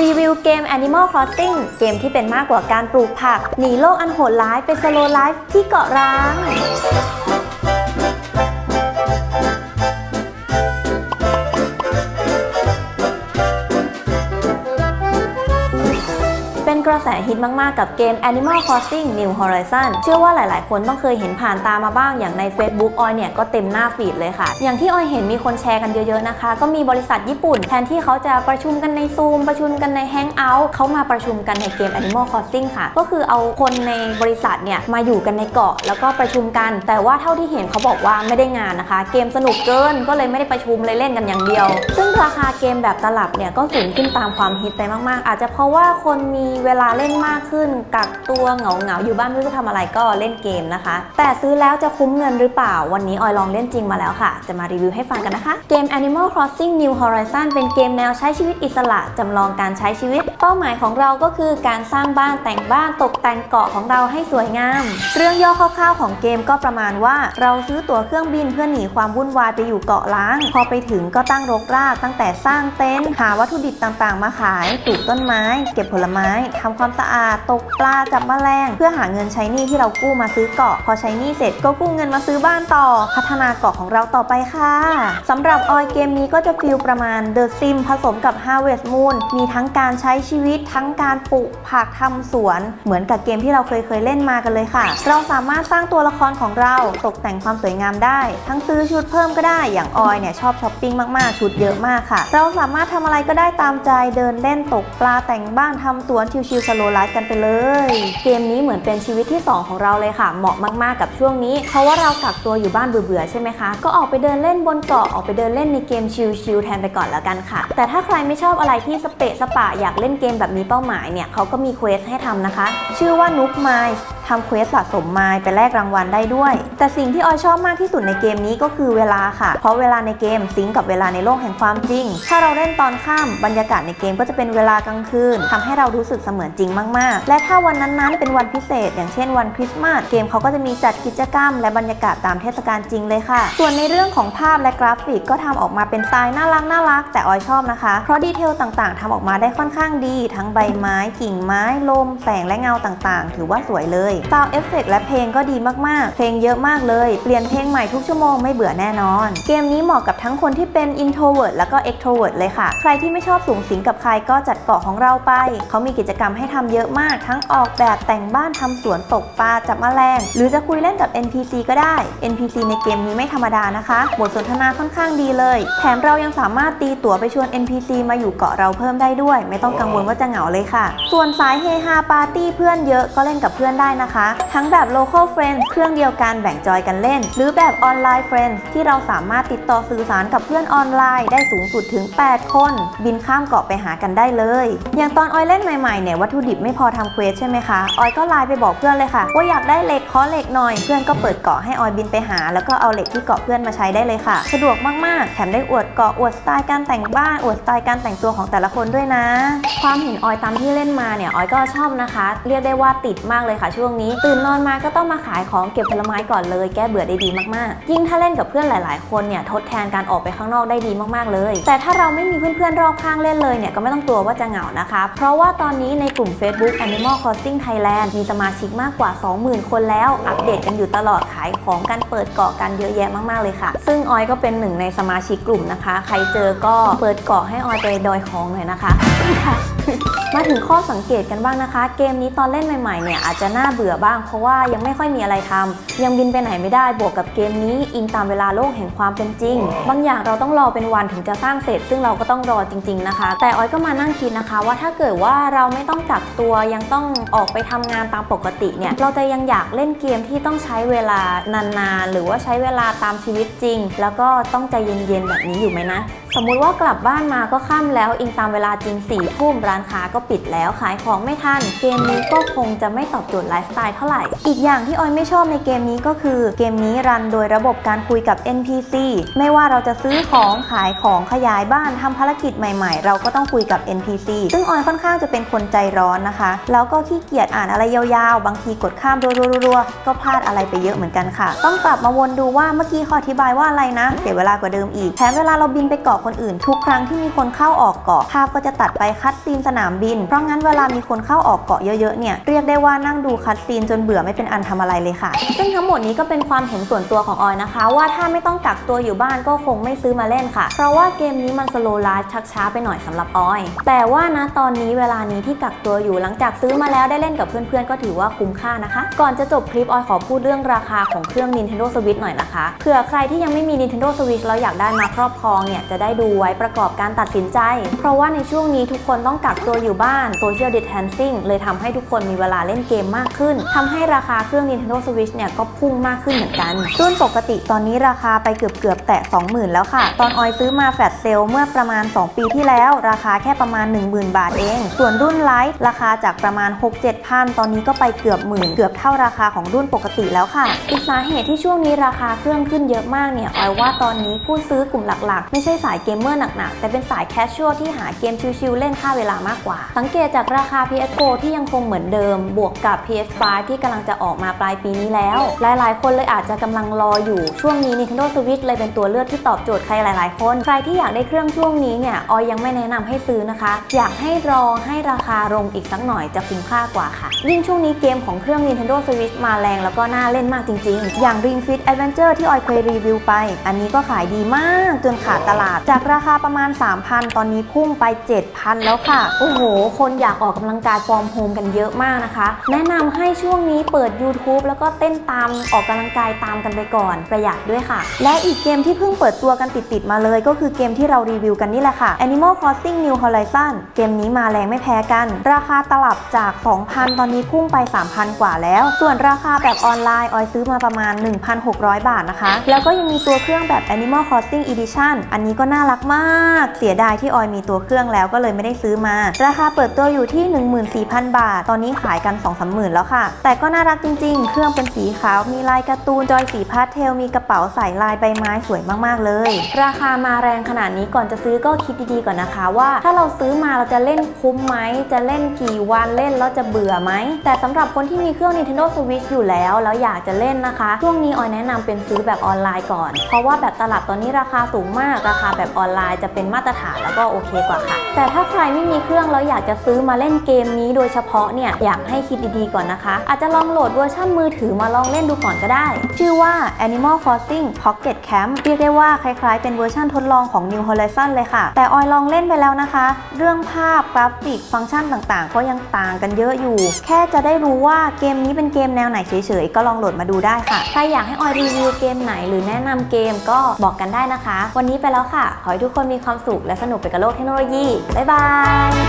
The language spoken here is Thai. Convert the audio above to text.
รีวิวเกม Animal Crossing เกมที่เป็นมากกว่าการปลูกผัก หนีโลกอันโหดร้ายไปสโลไลฟ์ที่เกาะร้าง เป็นกระแสฮิตมากๆ กับเกม Animal Crossing New Horizon เชื่อว่าหลายๆ คนต้องเคยเห็นผ่านตามาบ้างอย่างใน Facebook ออยเนี่ยก็เต็มหน้าฟีดเลยค่ะ อย่างที่ออยเห็นมีคนแชร์กันเยอะๆนะคะ ก็มีบริษัทญี่ปุ่น แทนที่เขาจะประชุมกันในซูมประชุมกันใน Hangout เขามาประชุมกันในเกม Animal Crossing ค่ะ ก็คือเอาคนในบริษัทเนี่ยมาอยู่กันในเกาะแล้วก็ประชุมกัน แต่ว่าเท่าที่เห็นเขาบอกว่าไม่ได้งานนะคะ เกมสนุกเกินก็เลยไม่ได้ประชุมเลยเล่นกันอย่างเดียว ซึ่งราคาเกมแบบตลับเนี่ยก็สูงขึ้นตามความฮิตไปมากๆ อาจจะเพราะว่าคนมีเวลาเล่นมากขึ้น กักตัวเหงาเหงาๆอยู่บ้านไม่รู้จะทำอะไรก็เล่นเกมนะคะ แต่ซื้อแล้วจะคุ้มเงินหรือเปล่า วันนี้ออยลองเล่นจริงมาแล้วค่ะ จะมารีวิวให้ฟังกันนะคะ เกม Animal Crossing New Horizon เป็นเกมแนวใช้ชีวิตอิสระจำลองการใช้ชีวิต เป้าหมายของเราก็คือการสร้างบ้านแต่งบ้านตกแต่งเกาะของเราให้สวยงาม เรื่องย่อคร่าวๆของเกมก็ประมาณว่า เราซื้อตั๋วเครื่องบินเพื่อหนีความวุ่นวายไปอยู่เกาะล้าง พอไปถึงก็ตั้งรกรากตั้งแต่สร้างเต็นท์หาวัตถุดิบต่างๆ มาขายปลูกต้นไม้ เก็บผลไม้ทำความสะอาด ตกปลาจับแมลง เพื่อหาเงินใช้หนี้ที่เรากู้มาซื้อเกาะ พอใช้หนี้เสร็จก็กู้เงินมาซื้อบ้านต่อ พัฒนาเกาะของเราต่อไปค่ะสำหรับออยเกมนี้ก็จะฟีลประมาณ The Sim ผสมกับ Harvest Moon มีทั้งการใช้ชีวิตทั้งการปลูกผักทำสวน เหมือนกับเกมที่เราเคยเคยเล่นมากันเลยค่ะ เราสามารถสร้างตัวละครของเราตกแต่งความสวยงามได้ ทั้งซื้อชุดเพิ่มก็ได้อย่างออยเนี่ยชอบช้อปปิ้งมากๆชุดเยอะมากค่ะ เราสามารถทำอะไรก็ได้ตามใจเดินเล่นตกปลาแต่งบ้านทำสวนชิวๆสโลไลฟ์กันไปเลย เกมนี้เหมือนเป็นชีวิตที่ 2 ของเราเลยค่ะ เหมาะมากๆกับช่วงนี้ เพราะว่าเรากักตัวอยู่บ้านเบื่อๆใช่ไหมคะ ก็ออกไปเดินเล่นบนเกาะออกไปเดินเล่นในเกมชิลๆแทนไปก่อนแล้วกันค่ะ แต่ถ้าใครไม่ชอบอะไรที่สเปะสปะอยากเล่นเกมแบบมีเป้าหมายเนี่ยเขาก็มีเควสให้ทำนะคะ ชื่อว่านุ๊กมาย ทำเควสสะสมไมล์ไปแลกรางวัลได้ด้วย แต่สิ่งที่ออยชอบมากที่สุดในเกมนี้ก็คือเวลาค่ะ เพราะเวลาในเกมซิงกับเวลาในโลกแห่งความจริง ถ้าเราเล่นตอนค่ำบรรยากาศในเกมก็จะเป็นเวลากลางคืนทำให้เรารู้สึกเสมือนจริงมากๆ และถ้าวันนั้นๆเป็นวันพิเศษ อย่างเช่นวันคริสต์มาสเกมเขาก็จะมีจัดกิจกรรม และบรรยากาศตามเทศกาลจริงเลยค่ะ ส่วนในเรื่องของภาพและกราฟิกก็ทำออกมาเป็นสไตล์น่ารักน่ารักแต่ออยชอบนะคะ เพราะดีเทลต่างๆทำออกมาได้ค่อนข้างดี ทั้งใบไม้ กิ่งไม้ ลม แสงและเงาต่างๆ ถือว่าสวยเลยซาวเอฟเฟกและเพลงก็ดีมากๆ เพลงเยอะมากเลย เปลี่ยนเพลงใหม่ทุกชั่วโมงไม่เบื่อแน่นอน เกมนี้เหมาะกับทั้งคนที่เป็น introvert แล้วก็ extrovert เลยค่ะ ใครที่ไม่ชอบสูงสิงกับใครก็จัดเกาะของเราไป เขามีกิจกรรมให้ทำเยอะมาก ทั้งออกแบบแต่งบ้านทำสวนตกปลาจับแมลง หรือจะคุยเล่นกับ NPC ก็ได้ NPC ในเกมนี้ไม่ธรรมดานะคะ บทสนทนาค่อนข้างดีเลย แถมเรายังสามารถตีตั๋วไปชวน NPC มาอยู่เกาะเราเพิ่มได้ด้วย ไม่ต้องกังวลว่าจะเหงาเลยค่ะ ส่วนสายเฮฮาปาร์ตี้เพื่อนเยอะก็เล่นกับเพื่อนได้นะคะทั้งแบบ local friends เครื่องเดียวกันแบ่งจอยกันเล่น หรือแบบออนไลน์ friends ที่เราสามารถติดต่อสื่อสารกับเพื่อนออนไลน์ได้สูงสุดถึง 8 คน บินข้ามเกาะไปหากันได้เลย อย่างตอนออยเล่นใหม่ๆเนี่ยวัตถุดิบไม่พอทำเควสใช่ไหมคะออยก็ไลน์ไปบอกเพื่อนเลยค่ะว่าอยากได้เหล็กขอเหล็กหน่อย เพื่อนก็เปิดเกาะให้ออยบินไปหา แล้วก็เอาเหล็กที่เกาะเพื่อนมาใช้ได้เลยค่ะ สะดวกมากๆ แถมได้อวดเกาะอวดสไตล์การแต่งบ้านอวดสไตล์การแต่งตัวของแต่ละคนด้วยนะ ความเห็นออยตามที่เล่นมาเนี่ยออยก็ชอบนะคะ เรียกได้ว่าติดมากเลยค่ะช่วงนี้ ตื่นนอนมาก็ต้องมาขายของเก็บผลไม้ก่อนเลย แก้เบื่อได้ดีมากๆ ยิ่งถ้าเล่นกับเพื่อนหลาย ๆ คนเนี่ยทดแทนการออกไปข้างนอกได้ดีมากๆเลย แต่ถ้าเราไม่มีเพื่อนๆรอบข้างเล่นเลยเนี่ยก็ไม่ต้องกลัวว่าจะเหงานะคะ เพราะว่าตอนนี้ในกลุ่ม Facebook Animal Crossing Thailand มีสมาชิกมากกว่า 20,000 คนแล้ว อัปเดตกันอยู่ตลอดขายของกันเปิดเกาะกันเยอะแยะมากๆเลยค่ะ ซึ่งออยก็เป็นหนึ่งในสมาชิกกลุ่มนะคะ ใครเจอก็เปิดเกาะให้ออยไปดอยของหน่อยนะคะค่ะ มาถึงข้อสังเกตกันบ้างนะคะ เกมนี้ตอนเล่นใหม่ๆเนี่ยอาจจะน่าเบื่อบ้าง เพราะว่ายังไม่ค่อยมีอะไรทำยังบินไปไหนไม่ได้บวกกับเกมนี้อิงตามเวลาโลกแห่งความเป็นจริง บางอย่างเราต้องรอเป็นวันถึงจะสร้างเสร็จ ซึ่งเราก็ต้องรอจริง ๆนะคะ แต่ออยก็มานั่งคิดนะคะ ว่าถ้าเกิดว่าเราไม่ต้องกักตัวยังต้องออกไปทำงานตามปกติเนี่ยเราจะยังอยากเล่นเกมที่ต้องใช้เวลานานๆหรือว่าใช้เวลาตามชีวิตจริง แล้วก็ต้องใจเย็นๆแบบนี้อยู่ไหมนะ สมมุติว่ากลับบ้านมาก็ค่ำแล้วอิงตามเวลาจริงสี่ทุ่มร้านค้าก็ปิดแล้วขายของไม่ทัน เกมนี้ก็คงจะไม่ตอบโจทย์ไลฟ์สไตล์เท่าไหร่ อีกอย่างที่ออยไม่ชอบในเกมนี้ก็คือ เกมนี้รันโดยระบบการคุยกับ NPC ไม่ว่าเราจะซื้อของขายของขยายบ้านทำภารกิจใหม่ๆ เราก็ต้องคุยกับ NPC ซึ่งออยค่อนข้างจะเป็นคนใจร้อนนะคะ แล้วก็ขี้เกียจอ่านอะไรยาวๆ บางทีกดข้ามรัวๆๆก็พลาดอะไรไปเยอะเหมือนกันค่ะ ต้องกลับมาวนดูว่าเมื่อกี้ขาอธิบายว่าอะไรนะ เสียเวลากว่าเดิมอีกแถมเวลาเราบินไปเกาะคนอื่น ทุกครั้งที่มีคนเข้าออกเกาะภาพก็จะตัดไปคัดซีนสนามบิน เพราะงั้นเวลามีคนเข้าออกเกาะเยอะๆเนี่ยเรียกได้ว่านั่งดูคัดซีนจนเบื่อไม่เป็นอันทำอะไรเลยค่ะ ซึ่งทั้งหมดนี้ก็เป็นความเห็นส่วนตัวของออยนะคะ ว่าถ้าไม่ต้องกักตัวอยู่บ้านก็คงไม่ซื้อมาเล่นค่ะ เพราะว่าเกมนี้มันสโลไลฟ์ชักช้าไปหน่อยสำหรับออย แต่ว่านะตอนนี้เวลานี้ที่กักตัวอยู่หลังจากซื้อมาแล้วได้เล่นกับเพื่อนๆก็ถือว่าคุ้มค่านะคะ ก่อนจะจบคลิปออยขอพูดเรื่องราคาของเครื่อง Nintendo Switch หน่อยนะคะเผื่อใครที่ยังไม่มี Nintendo Switch แล้วอยากได้มาครอบครองเนี่ยจะได้ดูไว้ประกอบการตัดสินใจ เพราะว่าในช่วงนี้ทุกคนต้องกักตัวอยู่บ้าน Social Distancing เลยทำให้ทุกคนมีเวลาเล่นเกมมากขึ้นทำให้ราคาเครื่อง Nintendo Switch เนี่ยก็พุ่งมากขึ้นเหมือนกันรุ่นปกติตอนนี้ราคาไปเกือบเกือบแตะ 20,000 แล้วค่ะ ตอนออยซื้อมาแฟลชเซลเมื่อประมาณ 2 ปีที่แล้ว ราคาแค่ประมาณ 10,000 บาทเอง ส่วนรุ่นไลท์ราคาจากประมาณ 6-7พันตอนนี้ก็ไปเกือบหมื่นเกือบเท่าราคาของรุ่นปกติแล้วค่ะอีกสาเหตุที่ช่วงนี้ราคาเครื่องขึ้นเยอะมากเนี่ยออยว่าตอนนี้ผู้ซื้อกลุ่มหลักๆ ไม่ใช่สายเกมเมอร์หนักๆ แต่เป็นสายแคชชวลที่หาเกมชิลๆเล่นค่าเวลามากกว่า สังเกตจากราคา PS4 ที่ยังคงเหมือนเดิม บวกกับ PS5 ที่กำลังจะออกมาปลายปีนี้แล้ว หลายๆ คนเลยอาจจะกำลังรออยู่ ช่วงนี้ Nintendo Switch เลยเป็นตัวเลือกที่ตอบโจทย์ใครหลาย ๆ คน ใครที่อยากได้เครื่องช่วงนี้เนี่ยออยยังไม่แนะนำให้ซื้อนะคะ อยากให้รอให้ราคาลงอีกสักหน่อยจะคุ้มค่ากว่าค่ะ ยิ่งช่วงนี้เกมของเครื่อง Nintendo Switch มาแรงแล้วก็น่าเล่นมากจริง ๆ อย่าง Ring Fit Adventure ที่ออยเคยรีวิวไป อันนี้ก็ขายดีมากจนขาดตลาด จากราคาประมาณ 3,000 ตอนนี้พุ่งไป 7,000 แล้วค่ะโอ้โห คนอยากออกกำลังกายฟอร์มโฮมกันเยอะมากนะคะ แนะนำให้ช่วงนี้เปิด YouTube แล้วก็เต้นตามออกกำลังกายตามกันไปก่อน ประหยัดด้วยค่ะ และอีกเกมที่เพิ่งเปิดตัวกันติดๆมาเลย ก็คือเกมที่เรารีวิวกันนี่แหละค่ะ Animal Crossing New Horizon เกมนี้มาแรงไม่แพ้กัน ราคาตลับจาก 2,000 ตอนนี้พุ่งไป 3,000 กว่าแล้ว ส่วนราคาแบบออนไลน์ออยซื้อมาประมาณ 1,600 บาทนะคะ แล้วก็ยังมีตัวเครื่องแบบ Animal Crossing Edition อันนี้ก็น่ารักมาก เสียดายที่ออยมีตัวเครื่องแล้วก็เลยไม่ได้ซื้อมาราคาเปิดตัวอยู่ที่ 14,000 บาท ตอนนี้ขายกัน 2-3 หมื่นแล้วค่ะ แต่ก็น่ารักจริงๆ เครื่องเป็นสีขาว มีลายการ์ตูน จอยสีพาสเทล มีกระเป๋าใส่ลายใบไม้สวยมากๆเลย ราคามาแรงขนาดนี้ก่อนจะซื้อก็คิดดีๆก่อนนะคะ ว่าถ้าเราซื้อมาเราจะเล่นคุ้มไหม จะเล่นกี่วันเล่นแล้วจะเบื่อไหม แต่สำหรับคนที่มีเครื่อง Nintendo Switch อยู่แล้ว แล้วอยากจะเล่นนะคะ ช่วงนี้ออยแนะนำเป็นซื้อแบบออนไลน์ก่อน เพราะว่าแบบตลับตอนนี้ราคาสูงมาก ราคาแบบออนไลน์จะเป็นมาตรฐานแล้วก็โอเคกว่าค่ะ แต่ถ้าใครไม่มีเครื่องแล้วอยากจะซื้อมาเล่นเกมนี้โดยเฉพาะเนี่ยอยากให้คิดดีๆก่อนนะคะ อาจจะลองโหลดเวอร์ชันมือถือมาลองเล่นดูก่อนก็ได้ ชื่อว่า Animal Crossing Pocket Camp เรียกได้ว่าคล้ายๆ เป็นเวอร์ชันทดลองของ New Horizon เลยค่ะ แต่ออยลองเล่นไปแล้วนะคะ เรื่องภาพกราฟิกฟังก์ชันต่างๆ ก็ยังต่างกันเยอะอยู่ แค่จะได้รู้ว่าเกมนี้เป็นเกมแนวไหนเฉยๆ ก็ลองโหลดมาดูได้ค่ะ ใครอยากให้ออยรีวิวเกมไหนหรือแนะนำเกมก็บอกกันได้นะคะ วันนี้ไปแล้วค่ะ ขอให้ทุกคนมีความสุขและสนุกไปกับโลกเทคโนโลยี บ๊ายบาย